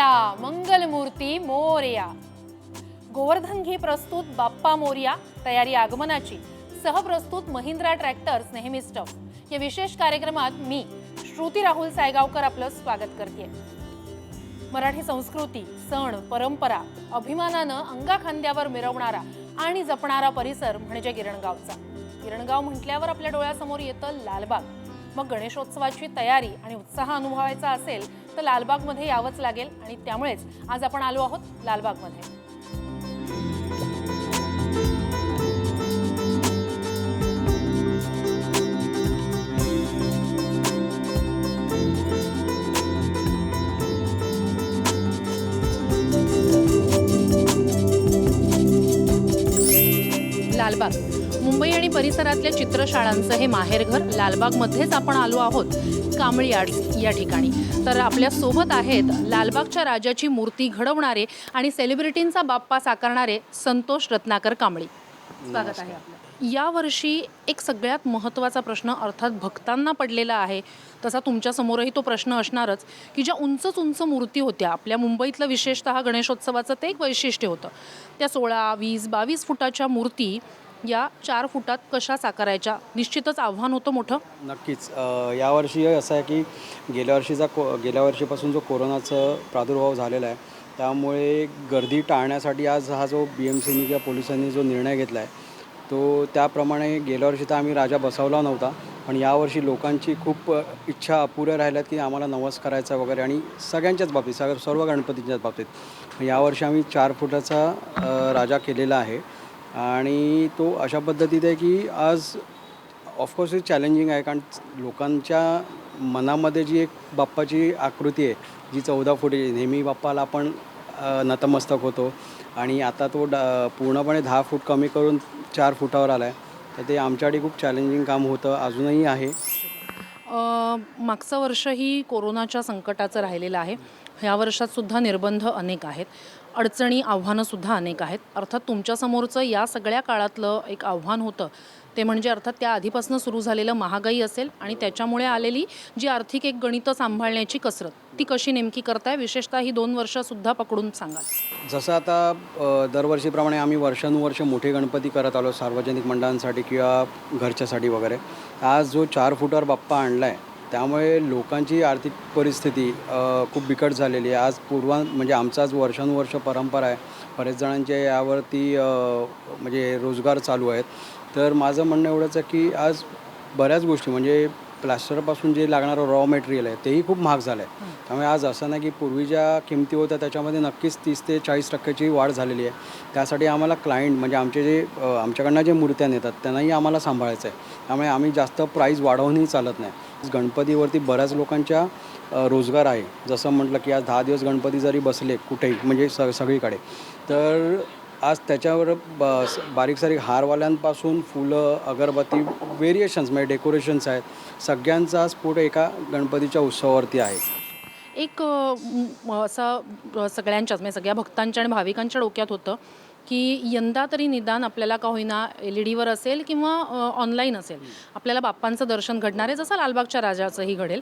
बाप्पा मोर्या मंगलमूर्ती मोर्या. गोवर्धन घी प्रस्तुत बाप्पा मोर्या तयारी आगमनाची. सहप्रस्तुत महिंद्रा ट्रॅक्टर्स नेहमी स्टफ. या विशेष कार्यक्रमात मी श्रुती राहुल सायगावकर आपलं स्वागत करते मराठी संस्कृती सण परंपरा अभिमानानं अंगाखांद्यावर मिरवणारा आणि जपणारा परिसर म्हणजे गिरणगावचा. गिरणगाव म्हटल्यावर आपल्या डोळ्यासमोर येतं लालबाग. मग गणेशोत्सवाची तयारी आणि उत्साह अनुभवायचा असेल तर लालबागमध्ये यावंच लागेल आणि त्यामुळेच आज आपण आलो आहोत लालबागमध्ये. लालबाग. मुंबई आणि परिसरातल्या चित्रशाळांचं हे माहेरघर लालबागमध्येच आपण आलो आहोत कांबळी आर्ट्स या ठिकाणी. तर आपल्यासोबत आहेत लालबागच्या राजाची मूर्ती घडवणारे आणि सेलिब्रिटींचा बाप्पा साकारणारे संतोष रत्नाकर कांबळी. स्वागत आहे आपलं. यावर्षी एक सगळ्यात महत्त्वाचा प्रश्न अर्थात भक्तांना पडलेला आहे. तसा तुमच्या समोरही तो प्रश्न असणारच की ज्या उंचच उंच मूर्ती होत्या आपल्या मुंबईतलं विशेषतः गणेशोत्सवाचं ते एक वैशिष्ट्य होतं. त्या सोळा वीस बावीस फुटाच्या मूर्ती या चार फुटात कशा साकारायच्या? निश्चितच आव्हान होतं मोठं. नक्कीच. यावर्षी असं आहे की गेल्या वर्षीचा को गेल्या वर्षीपासून जो कोरोनाचा प्रादुर्भाव झालेला आहे त्यामुळे गर्दी टाळण्यासाठी आज हा जो बी एम सीनी किंवा पोलिसांनी जो निर्णय घेतला आहे तो त्याप्रमाणे गेल्या वर्षी तर आम्ही राजा बसवला नव्हता पण यावर्षी लोकांची खूप इच्छा अपुऱ्या राहिल्यात की आम्हाला नवस करायचा वगैरे आणि सगळ्यांच्याच बाबतीत सगळ्या सर्व गणपतींच्याच बाबतीत. यावर्षी आम्ही चार फुटाचा राजा केलेला आहे. आणि तो अशा पद्धतीत आहे की आज ऑफकोर्स हे चॅलेंजिंग आहे कारण लोकांच्या मनामध्ये जी एक बाप्पाची आकृती आहे जी चौदा फुटी नेहमी बाप्पाला आपण नतमस्तक होतो. आणि आता तो ड पूर्णपणे दहा फूट कमी करून चार फुटावर आला आहे तर ते आमच्यासाठी खूप चॅलेंजिंग काम होतं अजूनही आहे. मागचं वर्षही कोरोनाच्या संकटाचं राहिलेलं आहे. ह्या वर्षात सुद्धा निर्बंध अनेक आहेत. अडचणी आव्हानंसुद्धा अनेक आहेत. अर्थात तुमच्यासमोरचं या सगळ्या काळातलं एक आव्हान होतं ते म्हणजे अर्थात त्या आधीपासून सुरू झालेलं महागाई असेल आणि त्याच्यामुळे आलेली जी आर्थिक एक गणितं सांभाळण्याची कसरत ती कशी नेमकी करताय? विशेषतः ही दोन वर्षसुद्धा पकडून सांगाल. जसं आता दरवर्षीप्रमाणे आम्ही वर्षानुवर्ष मोठे गणपती करत आलो सार्वजनिक मंडळांसाठी किंवा घरच्यासाठी वगैरे. आज जो चार फुटावर बाप्पा आणला आहे त्यामुळे लोकांची आर्थिक परिस्थिती खूप बिकट झालेली आहे. आज पूर्वा म्हणजे आमचा आज वर्षानुवर्ष परंपरा आहे. बरेच जणांचे यावरती म्हणजे रोजगार चालू आहेत. तर माझं म्हणणं एवढंच आहे की आज बऱ्याच गोष्टी म्हणजे प्लॅस्टरपासून जे लागणारं रॉ मटेरियल आहे तेही खूप महाग झालं आहे त्यामुळे आज असं नाही की पूर्वी ज्या किमती होत्या त्याच्यामध्ये नक्कीच तीस ते चाळीस टक्क्याची वाढ झालेली आहे. त्यासाठी आम्हाला क्लायंट म्हणजे आमचे जे आमच्याकडनं जे मूर्त्या नेतात त्यांनाही आम्हाला सांभाळायचं आहे त्यामुळे आम्ही जास्त प्राईस वाढवूनही चालत नाही. गणपतीवरती बऱ्याच लोकांच्या रोजगार आहे. जसं म्हटलं की आज दहा दिवस गणपती जरी बसले कुठेही म्हणजे स सगळीकडे तर आज त्याच्यावर ब बारीक सारीक हारवाल्यांपासून फुलं अगरबत्ती व्हेरिएशन्स म्हणजे डेकोरेशन्स आहेत. सगळ्यांचा स्फोट एका गणपतीच्या उत्सवावरती आहे. एक असा असं सगळ्यांच्याच म्हणजे सगळ्या भक्तांच्या आणि भाविकांच्या डोक्यात होतं की यंदा तरी निदान आपल्याला का होईना एल ई डीवर असेल किंवा ऑनलाईन असेल. आपल्याला बाप्पांचं दर्शन घडणार आहे जसं लालबागच्या राजाचंही घडेल.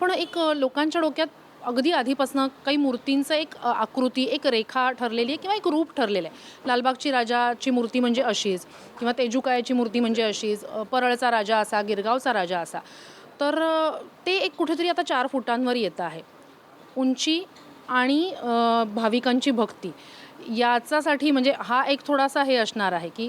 पण एक लोकांच्या डोक्यात अगदी आधीपासनं काही मूर्तींचं एक आकृती एक रेखा ठरलेली आहे किंवा एक रूप ठरलेलं आहे. लालबागची राजाची मूर्ती म्हणजे अशीच किंवा तेजुकायाची मूर्ती म्हणजे अशीच परळचा राजा असा गिरगावचा राजा असा. तर ते एक कुठेतरी आता चार फुटांवर येतं आहे. उंची आणि भाविकांची भक्ती. याच्यासाठी म्हणजे हा एक थोडासा हे असणार आहे की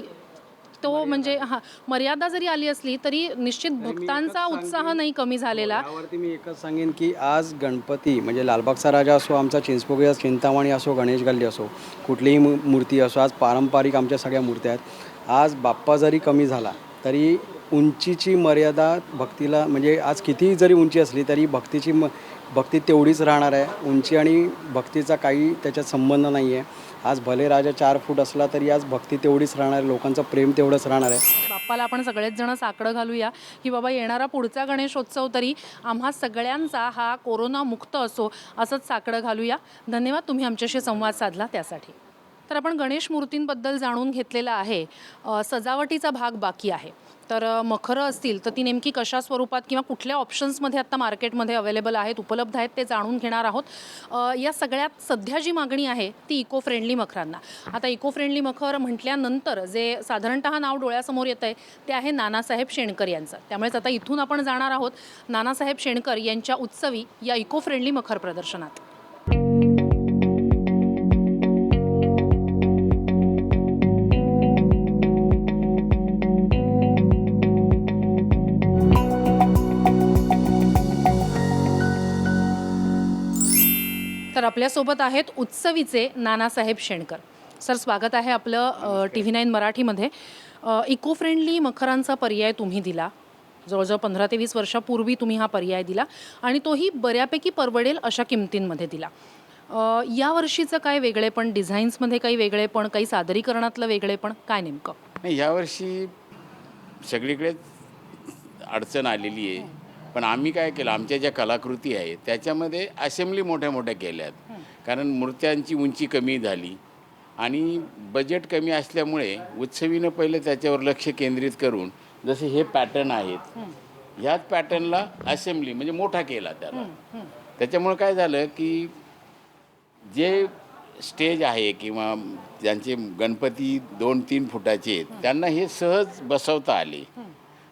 तो म्हणजे हा मर्यादा जरी आली असली तरी निश्चित भक्तांचा उत्साह नाही कमी झालेला. यावरती मी एकच सांगेन की आज गणपती म्हणजे लालबागचा राजा असो आमचा चिंचपोकळी चिंतामणी असो गणेश गल्ली असो कुठलीही मू- मूर्ती असो आज पारंपरिक आमच्या सगळ्या मूर्त्या आहेत. आज बाप्पा जरी कमी झाला तरी उंचीची मर्यादा भक्तीला म्हणजे आज कितीही जरी उंची असली तरी भक्तीची म भक्ती तेवढीच राहणार आहे. उंची आणि भक्तीचा काही त्याच्यात संबंध नाही आहे आज भले राजा चार फूट असला तरी आज भक्ती तेवढीच राहणार आहे लोकांचं प्रेम तेवढंच राहणार आहे. बाप्पाला आपण सगळेच जण साकडं घालूया की बाबा येणारा पुढचा गणेशोत्सव तरी आम्हा सगळ्यांचा हा कोरोना मुक्त असो असंच साकडं घालूया. धन्यवाद तुम्ही आमच्याशी संवाद साधला त्यासाठी. तर आपण गणेश मूर्तींबद्दल जाणून घेतलेला आहे. अ, सजावटीचा भाग बाकी आहे. तर मखरं असतील तर ती नेमकी कशा स्वरूपात किंवा कुठल्या ऑप्शन्समध्ये आत्ता मार्केटमध्ये अवेलेबल आहेत उपलब्ध आहेत ते जाणून घेणार आहोत. या सगळ्यात सध्या जी मागणी आहे ती इको फ्रेंडली मखरांना. आता इको फ्रेंडली मखर म्हटल्यानंतर जे साधारणतः नाव डोळ्यासमोर येतं आहे ते आहे नानासाहेब शेणकर यांचं. त्यामुळेच आता इथून आपण जाणार आहोत. नानासाहेब शेणकर यांच्या उत्सवी या इको फ्रेंडली मखर प्रदर्शनात. आपल्यासोबत आहेत उत्सवीचे नानासाहेब शेणकर. सर स्वागत आहे आपलं टी व्ही नाईन मराठीमध्ये. इको फ्रेंडली मखरांचा पर्याय तुम्ही दिला. जवळजवळ पंधरा ते वीस वर्षापूर्वी तुम्ही हा पर्याय दिला आणि तोही बऱ्यापैकी परवडेल अशा किमतींमध्ये दिला. या वर्षीचं काय वेगळेपण डिझाईन्समध्ये काही वेगळेपण काही सादरीकरणातलं वेगळेपण काय नेमकं? नाही यावर्षी सगळीकडेच अडचण आलेली आहे. पण आम्ही काय केलं आमच्या ज्या कलाकृती आहेत त्याच्यामध्ये असेंब्ली मोठ्या मोठ्या केल्यात. कारण मूर्त्यांची उंची कमी झाली आणि बजेट कमी असल्यामुळे उत्सवीनं पहिले त्याच्यावर लक्ष केंद्रित करून जसे हे पॅटर्न आहेत ह्याच पॅटर्नला असेंब्ली म्हणजे मोठा केला त्याला. त्याच्यामुळे काय झालं की जे स्टेज आहे किंवा ज्यांचे गणपती दोन तीन फुटाचे आहेत त्यांना हे सहज बसवता आले.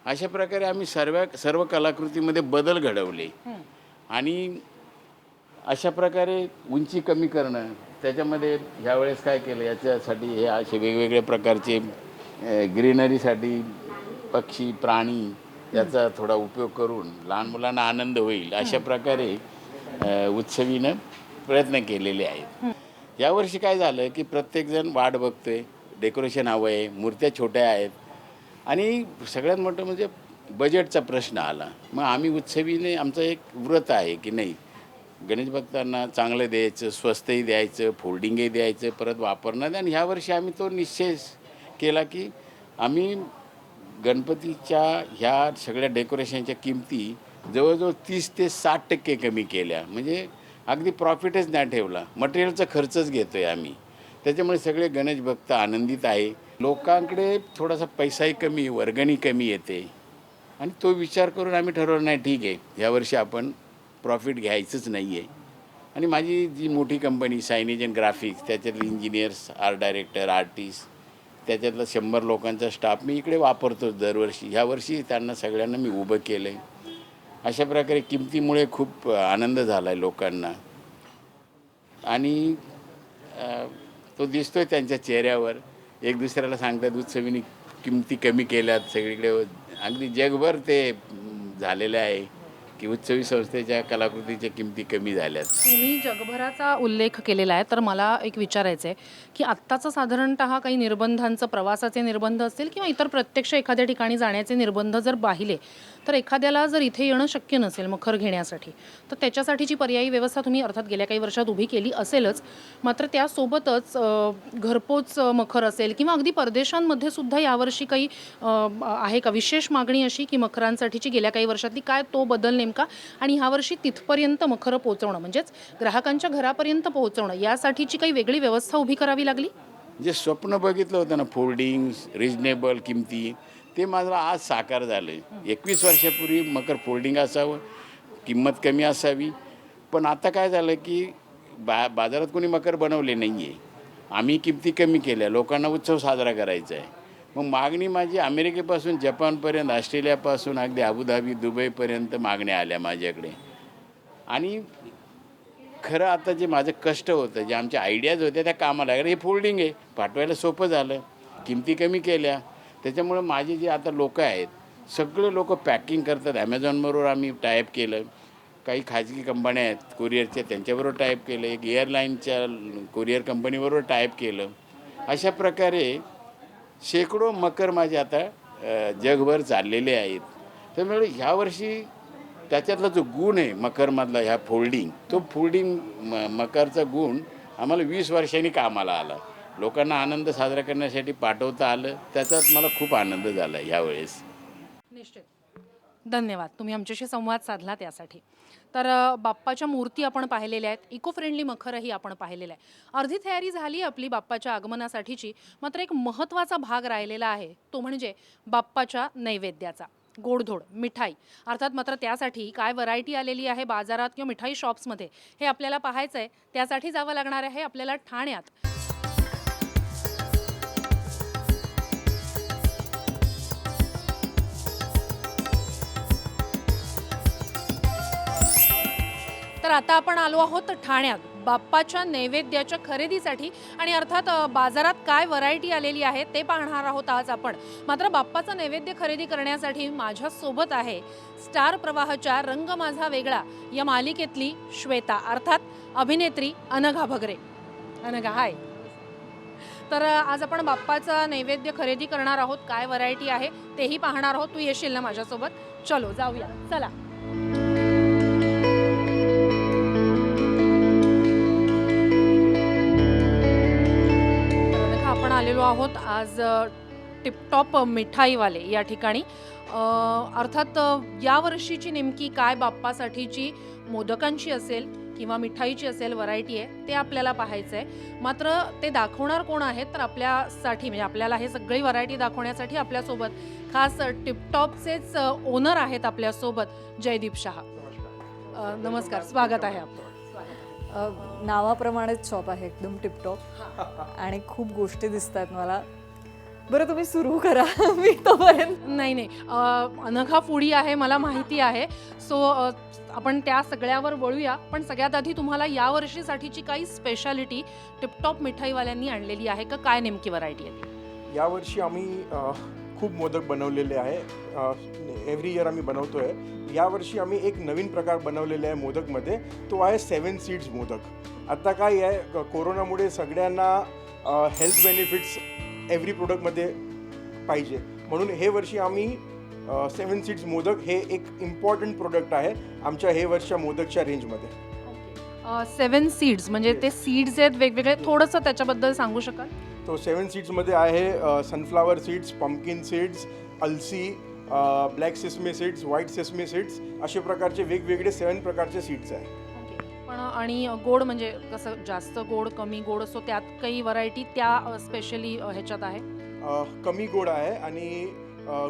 अशा प्रकारे आम्ही सर्व सर्व कलाकृतीमध्ये बदल घडवले. आणि अशा प्रकारे उंची कमी करणं त्याच्यामध्ये ह्यावेळेस काय केलं याच्यासाठी हे असे वेगवेगळे प्रकारचे ग्रीनरीसाठी पक्षी प्राणी याचा थोडा उपयोग करून लहान मुलांना आनंद होईल अशा प्रकारे उत्सवीनं प्रयत्न केलेले आहेत. यावर्षी काय झालं की प्रत्येकजण वाट बघतोय डेकोरेशन हवं आहे मूर्त्या छोट्या आहेत आणि सगळ्यात मोठं म्हणजे बजेटचा प्रश्न आला. मग आम्ही उत्सवीने आमचं एक व्रत आहे की नाही गणेश भक्तांना चांगलं द्यायचं स्वस्तही द्यायचं फोल्डिंगही द्यायचं परत वापरणार आणि ह्या वर्षी आम्ही तो निश्चय केला की आम्ही गणपतीच्या ह्या सगळ्या डेकोरेशनच्या किमती जवळजवळ तीस ते साठ टक्के कमी केल्या. म्हणजे अगदी प्रॉफिटच नाही ठेवला. मटेरियलचा खर्चच घेतो आहे आम्ही. त्याच्यामुळे सगळे गणेश भक्त आनंदित आहे. लोकांकडे थोडासा पैसाही कमी वर्गणी कमी येते. आणि तो विचार करून आम्ही ठरवलं नाही ठीक आहे. यावर्षी आपण प्रॉफिट घ्यायचंच नाही आहे आणि माझी जी मोठी कंपनी सायनेज अँड ग्राफिक्स त्याच्यातले इंजिनियर्स आर्ट डायरेक्टर आर्टिस्ट त्याच्यातलं शंभर लोकांचा स्टाफ मी इकडे वापरतो दरवर्षी. ह्या वर्षी त्यांना सगळ्यांना मी उभं केलं आहे अशा प्रकारे किमतीमुळे खूप आनंद झाला आहे लोकांना. आणि तो तो दिसतोय त्यांच्या चेहऱ्यावर. एक दुसऱ्याला सांगतात उत्सवीनी किमती कमी केल्यात सगळीकडे. अगदी जगभर ते झालेलं आहे की उत्सवी संस्थेच्या कलाकृतीच्या किमती कमी झाल्यात. तुम्ही जगभराचा उल्लेख केलेला आहे. तर मला एक विचारायचं आहे की आत्ताचं साधारणतः काही निर्बंधांचं प्रवासाचे निर्बंध असतील किंवा इतर प्रत्यक्ष एखाद्या ठिकाणी जाण्याचे निर्बंध जर पाहिले तर एखाद्याला जर इथे येणं शक्य नसेल मखर घेण्यासाठी तर त्याच्यासाठीची पर्यायी व्यवस्था तुम्ही अर्थात गेल्या काही वर्षात उभी केली असेलच. मात्र त्यासोबतच घरपोच मखर असेल किंवा अगदी परदेशांमध्ये सुद्धा यावर्षी काही आहे का विशेष मागणी अशी की मखरांसाठीची गेल्या काही वर्षातली काय तो बदल नेमका आणि ह्यावर्षी तिथपर्यंत मखरं पोहोचवणं म्हणजेच ग्राहकांच्या घरापर्यंत पोहोचवणं यासाठीची काही वेगळी व्यवस्था उभी करावी लागली? जे स्वप्न बघितलं होतं ना फोल्डिंग रिजनेबल किमती ते माझं आज साकार झालं आहे एकवीस वर्षापूर्वी मकर फोल्डिंग असावं किंमत कमी असावी. पण आता काय झालं की बा बाजारात कोणी मकर बनवले नाही आहे आम्ही किमती कमी केल्या लोकांना उत्सव साजरा करायचा आहे मग मागणी माझी अमेरिकेपासून जपानपर्यंत ऑस्ट्रेलियापासून अगदी अबुधाबी दुबईपर्यंत मागण्या आल्या माझ्याकडे. आणि खरं आता जे माझं कष्ट होतं जे आमच्या आयडियाज होत्या त्या कामाला हे फोल्डिंग आहे. पाठवायला सोपं झालं. किमती कमी केल्या. त्याच्यामुळं माझे जे आता लोक आहेत सगळे लोक पॅकिंग करतात. ॲमेझॉनबरोबर आम्ही टायप केलं. काही खाजगी कंपन्या आहेत कुरिअरच्या त्यांच्याबरोबर टाईप केलं. एक एअरलाईनच्या कुरिअर कंपनीबरोबर टाईप केलं. अशा प्रकारे शेकडो मकर माझे आता जगभर चाललेले आहेत. त्यामुळे ह्यावर्षी त्याच्यातला जो गुण आहे मकरमधला ह्या फोल्डिंग तो फोल्डिंग म मकरचा गुण आम्हाला वीस वर्षांनी कामाला आला. लोकांना आनंद साजरा करण्यासाठी पाठवता आलं त्याचाच मला खूप आनंद झाला यावेळेस. निश्चित. धन्यवाद. तुम्ही आमच्याशी संवाद साधला त्यासाठी तर बाप्पाच्या मूर्ती आपण पाहिलेल्या आहेत. इको फ्रेंडली मखरही आपण पाहिलेलं आहे अर्धी तयारी झाली आपली बाप्पाच्या आगमनासाठीची. मात्र एक महत्त्वाचा भाग राहिलेला आहे. तो म्हणजे बाप्पाच्या नैवेद्याचा. गोडधोड मिठाई. अर्थात मात्र त्यासाठी काय व्हरायटी आलेली आहे बाजारात किंवा मिठाई शॉप्समध्ये हे आपल्याला पाहायचं आहे त्यासाठी जावं लागणार आहे आपल्याला ठाण्यात. तर आता आपण आलो आहोत ठाण्यात. बाप्पाच्या नैवेद्याच्या खरेदीसाठी आणि अर्थात बाजारात काय व्हरायटी आलेली आहे ते पाहणार आहोत आज आपण. मात्र बाप्पाचा नैवेद्य खरेदी करण्यासाठी माझ्यासोबत आहे स्टार प्रवाहाच्या रंग माझा वेगळा या मालिकेतली श्वेता अर्थात अभिनेत्री अनघा भगरे. अनघा हाय तर आज आपण बाप्पाचा नैवेद्य खरेदी करणार आहोत. काय व्हरायटी आहे तेही पाहणार आहोत. तू येशील ना माझ्यासोबत? चलो जाऊया. चला. आलेलो आहोत. आज टिपटॉप मिठाईवाले या ठिकाणी. अर्थात या यावर्षीची नेमकी काय बाप्पासाठीची मोदकांची असेल किंवा मिठाईची असेल व्हरायटी आहे ते आपल्याला पाहायचं आहे मात्र ते दाखवणार कोण आहेत तर आपल्यासाठी म्हणजे आपल्याला हे सगळी व्हरायटी दाखवण्यासाठी आपल्यासोबत खास टिपटॉपचेच ओनर आहेत आपल्यासोबत जयदीप शहा. नमस्कार स्वागत आहे आपलं. नावाप्रमाणेच शॉप आहे एकदम टिपटॉप. आणि खूप गोष्टी दिसत आहेत मला. बरं तुम्ही सुरू करा. मी तोपर्यंत नाही नाही. अ, अनघा फुडी आहे मला माहिती आहे. सो आपण त्या सगळ्यावर वळूया. पण सगळ्यात आधी तुम्हाला या वर्षीसाठीची काही स्पेशालिटी टिपटॉप मिठाईवाल्यांनी आणलेली आहे का? काय नेमकी व्हरायटी आहे यावर्षी आम्ही खूप मोदक बनवलेले आहे. एव्हरी इयर आम्ही बनवतो आहे यावर्षी आम्ही एक नवीन प्रकार बनवलेला आहे मोदकमध्ये. तो आहे सेवन सीड्स मोदक. आता काय आहे कोरोनामुळे सगळ्यांना हेल्थ बेनिफिट्स एव्हरी प्रोडक्टमध्ये पाहिजे. म्हणून हे वर्षी आम्ही सेवन सीड्स मोदक हे एक इम्पॉर्टंट प्रोडक्ट आहे आमच्या हे वर्षच्या मोदकच्या रेंजमध्ये सेवन सीड्स म्हणजे ते सीड्स आहेत वेगवेगळे. थोडंसं त्याच्याबद्दल सांगू शकाल? तो सेवन सीड्समध्ये आहे सनफ्लावर सीड्स पम्पकिन सीड्स अलसी black sesame seeds white sesame seeds असे प्रकारचे वेगवेगळे सेवन प्रकारचे सीड्स आहे. पण आणि गोड म्हणजे कसं जास्त गोड कमी गोड असो त्यात काही व्हरायटी त्या स्पेशली ह्याच्यात आहे? कमी गोड आहे आणि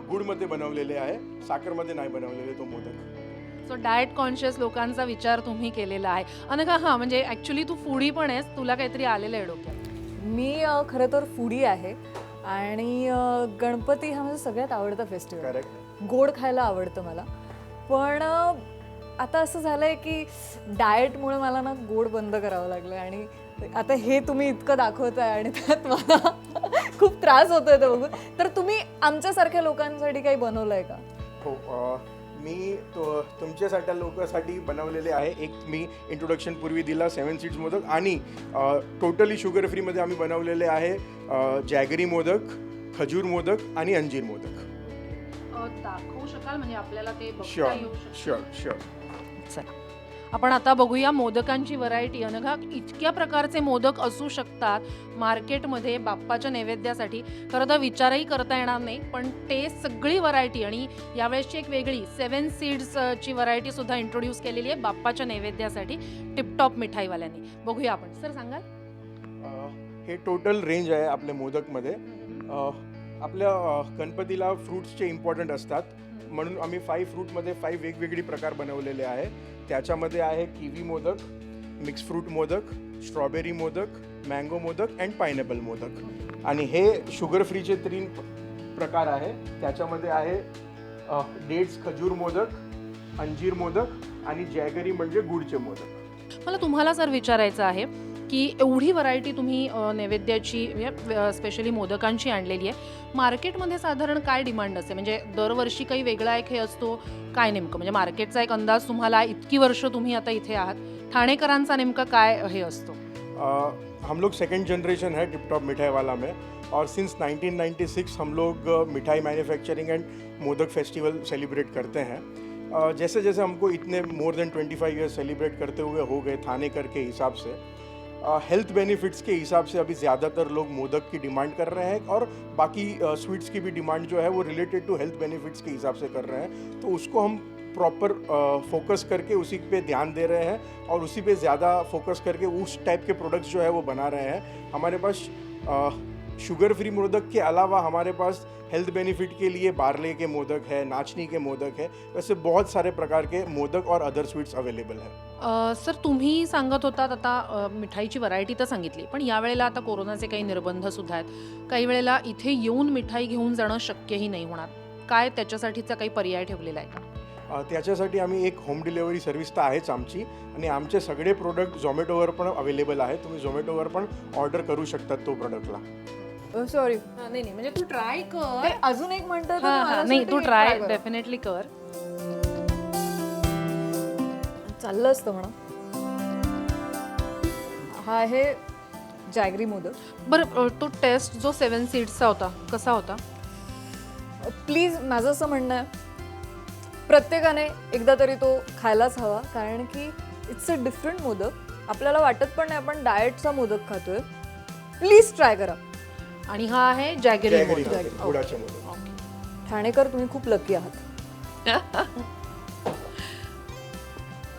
गुडमध्ये बनवलेले आहे. साखरमध्ये नाही बनवलेले तो मोदक. सो डाएट कॉन्शियस लोकांचा विचार तुम्ही केलेला आहे. अनघा हां म्हणजे ॲक्च्युली तू फूडी पण आहेस तुला काहीतरी आलेलं आहे डोक्यात. मी खरं तर फूडी आहे आणि गणपती हा माझा सगळ्यात आवडता फेस्टिवल गोड खायला आवडतं मला. पण आता असं झालंय की डाएटमुळे मला ना गोड बंद करावं लागलं आणि आता हे तुम्ही इतकं दाखवताय आणि त्यात मला खूप त्रास होतोय ते बघून. तर तुम्ही आमच्यासारख्या लोकांसाठी काही बनवलंय का? हो मी तो तुमच्यासाठी लोकांसाठी बनवलेले आहे. एक मी इंट्रोडक्शन पूर्वी दिला सेवन सीड्स मोदक आणि टोटली शुगर फ्रीमध्ये आम्ही बनवलेले आहे जॅगरी मोदक खजूर मोदक आणि अंजीर मोदक. दाखवू शकाल? म्हणजे आपल्याला ते बघता शुअर शुअर शुअर चला. आपण आता बघूया मोदकांची व्हरायटी अनघा इतक्या प्रकारचे मोदक असू शकतात मार्केटमध्ये बाप्पाच्या नैवेद्यासाठी. खरं तर विचारही करता येणार नाही पण ते सगळी व्हरायटी आणि यावेळेसची एक वेगळी सेवन सीड्सची व्हरायटी सुद्धा इंट्रोड्यूस केलेली आहे बाप्पाच्या नैवेद्यासाठी टिपटॉप मिठाईवाल्यांनी. बघूया आपण. सर सांगाल? हे टोटल रेंज आहे आपल्या मोदकमध्ये. आपल्या गणपतीला फ्रूट्सचे इम्पॉर्टंट असतात. म्हणून आम्ही फाईव्ह फ्रूटमध्ये फाईव्ह वेगवेगळी प्रकार बनवलेले आहे त्याच्यामध्ये आहे kiwi modak mix fruit modak strawberry modak mango modak and pineapple modak. आणि हे शुगर फ्रीचे तीन प्रकार आहे. त्याच्यामध्ये आहे डेट्स खजूर मोदक अंजीर मोदक आणि जॅगरी म्हणजे गुडचे मोदक. मला तुम्हाला सर विचारायचं आहे की एवढी व्हरायटी तुम्ही नैवेद्याची म्हणजे, स्पेशली मोदकांची आणलेली आहे. मार्केटमध्ये साधारण काय डिमांड असते? म्हणजे दरवर्षी काही वेगळा एक हे असतो काय नेमकं? म्हणजे मार्केटचा एक अंदाज तुम्हाला इतकी वर्ष तुम्ही आता इथे आहात. ठाणेकरांचा नेमका काय हे असतो? हम लोग सेकेंड जनरेशन है टिप टॉप मिठाई वाला में. और सिंस 1996 हम लोग मिठाई manufacturing and modak festival celebrate करते हैं. जैसे जैसे हमको इतने मोर देन 25 ईयर्स सेलिब्रेट करते हुए हो गए थाने कर के हिसाब से हेल्थ बेनिफिट्स के हिसाब से अभी ज़्यादातर लोग मोदक की डिमांड कर रहे हैं और बाकी स्वीट्स की भी डिमांड जो है वो रिलेटेड टू हेल्थ बेनिफिट्स के हिसाब से कर रहे हैं। तो उसको हम प्रॉपर फोकस करके उसी पे ध्यान दे रहे हैं और उसी पे ज़्यादा फोकस करके उस टाइप के प्रोडक्ट्स जो है वो बना रहे हैं। हमारे पास शुगर फ्री मोदक के अलावा हमारे पास हेल्थ बेनिफिट के लिए बारले के मोदक है, नाचनी के मोदक है, वैसे बहुत सारे प्रकार के मोदक और अदर स्वीट्स अवेलेबल हैं। सर तुम्ही सांगत होतात आता मिठाईची व्हरायटी तर सांगितली पण यावेळेला आता कोरोनाचे काही निर्बंध सुद्धा आहेत. काही वेळेला इथे येऊन मिठाई घेऊन जाणं शक्यही नाही होणार. काय त्याच्यासाठीचा काही पर्याय ठेवलेला आहे का? त्याच्यासाठी आम्ही एक होम डिलेवरी सर्व्हिस तर आहेच आमची आणि आमचे सगळे प्रोडक्ट झोमॅटोवर पण अवेलेबल आहे तुम्ही झोमॅटोवर पण ऑर्डर करू शकतात तो प्रोडक्टला सॉरी नाही नाही म्हणजे तू ट्राय कर. अजून एक म्हणतात नाही तू ट्राय डेफिनेटली कर. चाललं असतं म्हणा. हा आहे जॅगरी मोदक. बरं तो टेस्ट जो सेवन सीड्सचा होता कसा होता? प्लीज माझं असं म्हणणं आहे प्रत्येकाने एकदा तरी तो खायलाच हवा कारण की इट्स अ डिफरंट मोदक. आपल्याला वाटत पण नाही आपण डाएटचा मोदक खातोय. प्लीज ट्राय करा. आणि हा आहे जॅगरी गुळाचे मोदक. ठाणेकर तुम्ही खूप लकी आहात.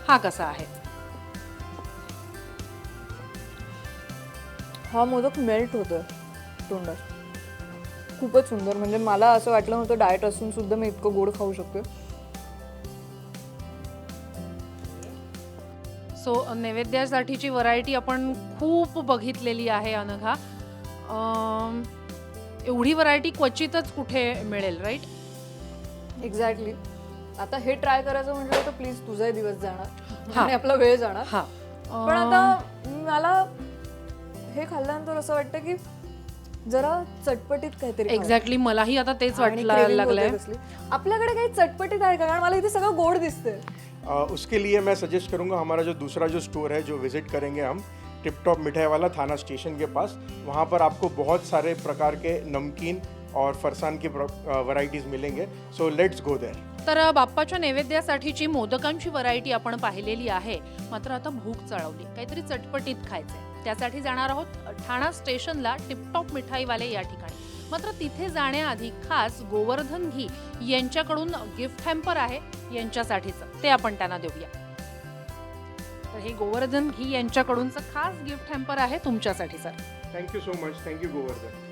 हा कसा आहे? हा मोदक मेल्ट होतोय तोंडात. खूपच सुंदर म्हणजे मला असं वाटलं नव्हतं डाएट असून सुद्धा मी इतकं गोड खाऊ शकते सो नैवेद्यासाठीची व्हरायटी आपण खूप बघितलेली आहे अनघा. एवढी व्हरायटी क्वचितच कुठे मिळेल राईट एक्झॅक्टली आता हे ट्राय करायचं म्हटलं तर प्लीज तुझाही दिवस जाणार. हा. आणि आपला वेळ जाणार. हा. पण आता मला हे खाल्ल्यानंतर असं वाटतं की जरा चटपटीत काहीतरी. एक्झॅक्टली मलाही आता तेच craving लागलंय. आपल्याकडे काही चटपटीत आहे का? कारण मला इथे सगळं गोड दिसतंय. अ, उसके लिए मैं सजेस्ट करूंगा हमारा जो दूसरा जो स्टोर है जो विजिट करेंगे हम टिप टॉप मिठाई वाला थाना स्टेशन के पास वहाँ पर आपको बहुत सारे प्रकार के नमकीन और फरसान की वैरायटीज़ मिलेंगे. सो लेट्स गो देयर तर बाप्पाच्या नैवेद्यासाठीची मोदकांची व्हरायटी आपण पाहिलेली आहे. मात्र आता भूक चढवली. काहीतरी चटपटीत खायचंय. त्यासाठी जाणार आहोत ठाणा स्टेशनला टिपटॉप मिठाईवाले या ठिकाणी. मात्र तिथे जाण्याआधी खास गोवर्धन घी यांच्याकडून गिफ्ट हॅम्पर आहे यांच्यासाठीचं. ते आपण त्यांना देऊया. तर हे गोवर्धन घी यांच्याकडूनचं खास गिफ्ट हॅम्पर आहे तुमच्यासाठी sir. Thank you so much thank you Govardhan.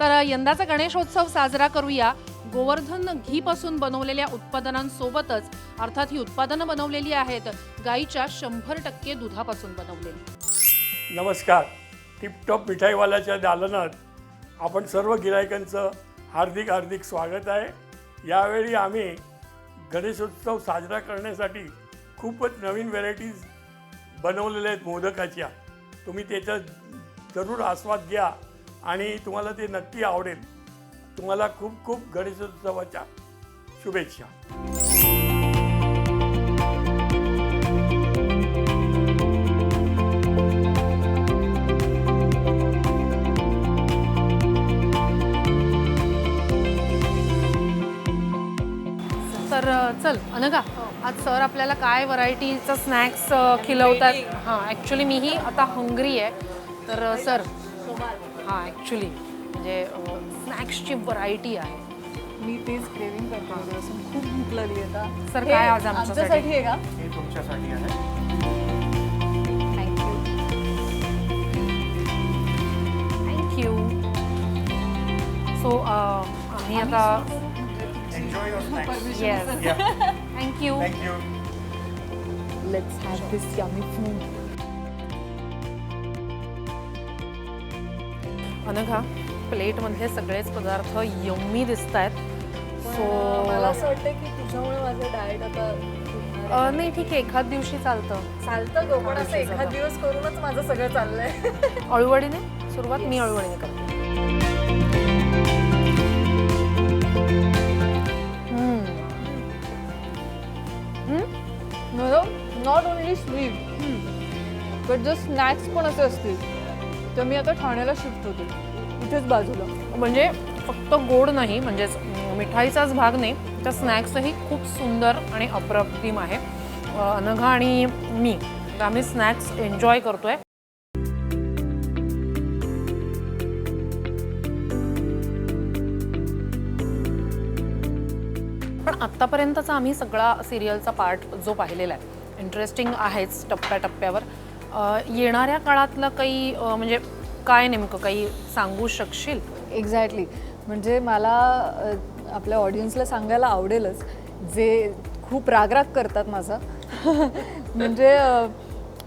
तर यंदाचा गणेशोत्सव साजरा करूया. गोवर्धन घी पासून बनवलेल्या उत्पादनांसोबतच अर्थात ही उत्पादनं बनवलेली आहेत. गाईच्या शंभर टक्के दुधापासून बनवलेली. नमस्कार. टिपटॉप मिठाईवाल्याच्या दालनात आपण सर्व गिरायकांचं हार्दिक हार्दिक स्वागत आहे. यावेळी आम्ही गणेशोत्सव साजरा करण्यासाठी खूपच नवीन व्हेरायटीज बनवलेल्या आहेत मोदकाच्या. तुम्ही त्याचा जरूर आस्वाद घ्या. आणि तुम्हाला ते नक्की आवडेल. तुम्हाला खूप खूप गणेशोत्सवाच्या शुभेच्छा. तर चल अनघा आज सर आपल्याला काय व्हरायटीचं स्नॅक्स खिलवतात? हां ॲक्च्युली मीही आता हंग्री आहे. तर सर हां ॲक्च्युली म्हणजे स्नॅक्सची व्हरायटी आहे. मी तेच क्रेविंग करतो असं खूप भूक लागली आता. सर, हे काय आज आमच्यासाठी? आहे का? हे तुमच्यासाठी आहे. थँक्यू थँक्यू सो आम्ही आता yes thank you thank you let's have this yummy food Anagha प्लेटमधले सगळेच पदार्थ यम्मी दिसत आहेत सो मला असं वाटतं की तुझ्यामुळे माझं डाएट आता नाही ठीक आहे. एखाद दिवशी चालतं. चालतं गं पण असं एखाद दिवस करूनच माझं सगळं चाललंय. अळूवडीने? सुरुवात मी अळूवडीने करते. नॉट ओनली स्लीप बट जर स्नॅक्स पण असे असतील. तर मी आता ठाण्याला शिफ्ट होते. इथेच बाजूला. म्हणजे फक्त गोड नाही म्हणजेच मिठाईचाच भाग नाही तर स्नॅक्सही खूप सुंदर आणि अप्रतिम आहे. अनघा आणि मी तर आम्ही स्नॅक्स एन्जॉय करतो आहे पण आत्तापर्यंतचा आम्ही सगळा सिरियलचा पार्ट जो पाहिलेला आहे इंटरेस्टिंग आहेच टप्प्याटप्प्यावर. येणाऱ्या काळातलं काही म्हणजे काय नेमकं काही सांगू शकशील? एक्झॅक्टली म्हणजे मला आपल्या ऑडियन्सला सांगायला आवडेलच. जे खूप रागराग करतात माझा. म्हणजे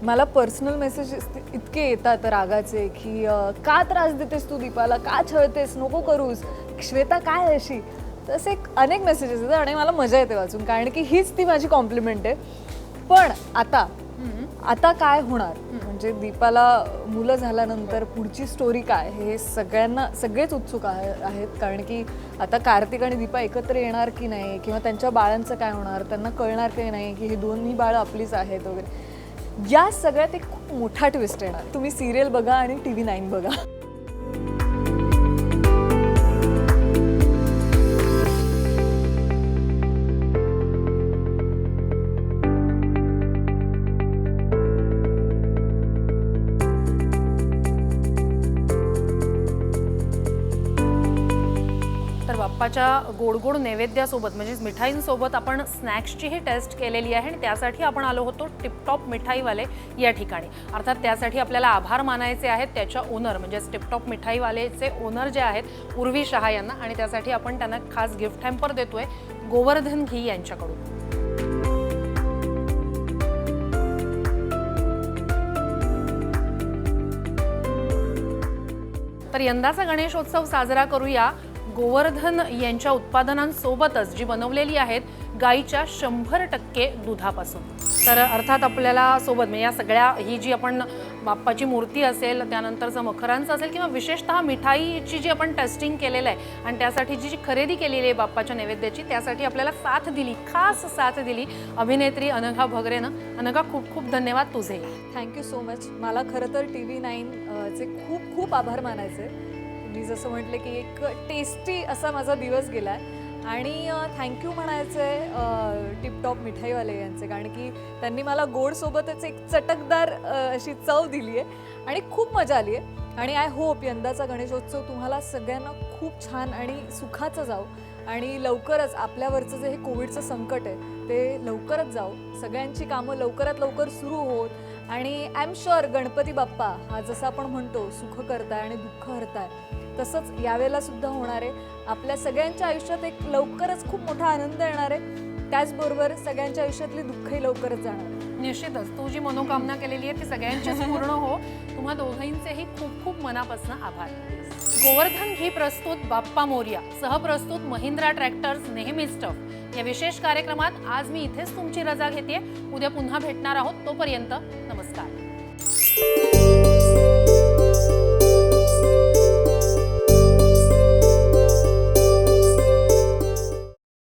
मला पर्सनल मेसेजेस इतके येतात रागाचे की का त्रास देतेस तू दीपाला? का छळतेस? नको करूस? श्वेता काय अशी? तसे अनेक मेसेजेस येतात आणि मला मजा येते वाचून. कारण की हीच ती माझी कॉम्प्लिमेंट आहे. पण आता आता काय होणार? म्हणजे दीपाला मुलं झाल्यानंतर पुढची स्टोरी काय हे सगळ्यांना सगळेच उत्सुक आहे आहेत. कारण की आता कार्तिक आणि दीपा एकत्र येणार की नाही? किंवा त्यांच्या बाळांचं काय होणार? त्यांना कळणार की नाही की ही दोन्ही बाळं आपलीच आहेत वगैरे? या सगळ्यात एक खूप मोठा ट्विस्ट येणार तुम्ही सिरियल बघा आणि टी व्ही नाईन बघा. बाप्पाच्या गोड गोड नैवेद्यासोबत म्हणजेच मिठाईंसोबत आपण स्नॅक्सचीही टेस्ट केलेली आहे आणि त्यासाठी आपण आलो होतो टिपटॉप मिठाईवाले या ठिकाणी. अर्थात त्यासाठी आपल्याला आभार मानायचे आहेत त्याच्या ओनर म्हणजेच टिपटॉप मिठाईवालेचे ओनर जे आहेत उर्वी शहा यांना आणि त्यासाठी आपण त्यांना खास गिफ्ट हॅम्पर देतोय गोवर्धन घी यांच्याकडून. तर यंदाचा गणेशोत्सव साजरा करूया. गोवर्धन यांच्या उत्पादनांसोबतच जी बनवलेली आहेत गाईच्या शंभर टक्के दुधापासून. तर अर्थात आपल्याला सोबत म्हणजे या सगळ्या ही जी आपण बाप्पाची मूर्ती असेल त्यानंतरचं मखरांचं असेल किंवा विशेषतः मिठाईची जी आपण टेस्टिंग केलेलं आहे आणि त्यासाठी जी जी खरेदी केलेली आहे बाप्पाच्या नैवेद्याची त्यासाठी आपल्याला साथ दिली खास साथ दिली अभिनेत्री अनघा भगरेनं. अनघा खूप खूप धन्यवाद तुझे. थँक्यू सो मच मला खरं तर टी व्ही नाईन चे खूप खूप आभार मानायचे. मी जसं म्हटलं की एक टेस्टी असा माझा दिवस गेला आहे आणि थँक्यू म्हणायचं आहे टिपटॉप मिठाईवाले यांचे. कारण की त्यांनी मला गोडसोबतच एक चटकदार अशी चव दिली आहे आणि खूप मजा आली आहे आणि आय होप यंदाचा गणेशोत्सव तुम्हाला सगळ्यांना खूप छान आणि सुखाचं जाऊ आणि लवकरच आपल्यावरचं जे हे कोविडचं संकट आहे ते लवकरच जाऊ सगळ्यांची कामं लवकरात लवकर सुरू होत. आणि I am sure Ganpati Bappa हा जसं आपण म्हणतो सुख करताय आणि दुःख हरताय. तसंच यावेळेला सुद्धा होणार आहे. आपल्या सगळ्यांच्या आयुष्यात एक लवकरच खूप मोठा आनंद येणार आहे. त्याचबरोबर सगळ्यांच्या आयुष्यातली दुःखही लवकरच जाणार. आहे निश्चितच. तू जी मनोकामना केलेली आहे ती सगळ्यांचीच पूर्ण हो. तुम्हा दोघांचेही खूप खूप मनापासून आभार. गोवर्धन घी प्रस्तुत बाप्पा मोर्या. सहप्रस्तुत महिंद्रा ट्रॅक्टर्स नेहमीच टफ. या विशेष कार्यक्रमात आज मी इथेच तुमची रजा घेते उद्या पुन्हा भेटणार आहोत तोपर्यंत नमस्कार.